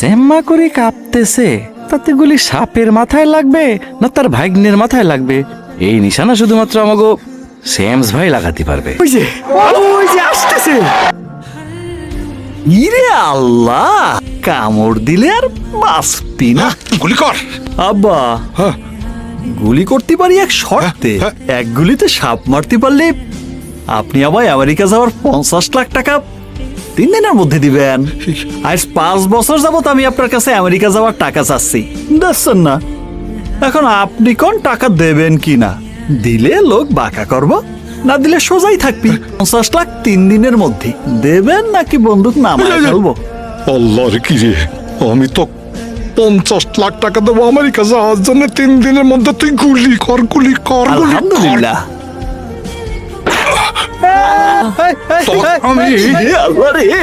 জেম্মা করে কাঁপতেছে তাতে গুলি সাপের মাথায় লাগবে না তার ভাগ্নের মাথায় লাগবে? এই নিশানা শুধুমাত্র আমাকে স্যামস ভাই লাগাতে পারবে। ওই যে ওই যে আসতেছে। ইরে আল্লাহ কামড় দিলে আর বাঁচবি না। গুলি কর। আব্বা হ্যাঁ। গুলি করতে পারি এক শর্তে। হ্যাঁ, এক গুলিতে সাপ মারতে পারলে আপনি আবার আমেরিকা যাওয়ার পঞ্চাশ লাখ টাকা তিন দিনের মধ্যে দিবেন? আজ পাঁচ বছর যাবত আমি আপনার কাছে আমেরিকা যাওয়ার টাকা চাচ্ছি। দেখছেন না? এখন আপনি কোন টাকা দেবেন কি না? দিলে লোক বাঁকা করব না দিলে সোজাই থাকবি। পঞ্চাশ লাখ তিন দিনের মধ্যে। দেবেন নাকি বন্দুক নামায় ফেলব? আল্লাহর কি রে আমি তো পঞ্চাশ লাখ টাকা দেবো আমেরিকা যাওয়ার জন্য তিন দিনের মধ্যে তুই গুলি কর গুলি কর গুলি কর। আলহামদুলিল্লাহ তো আমি আল্লাহ রে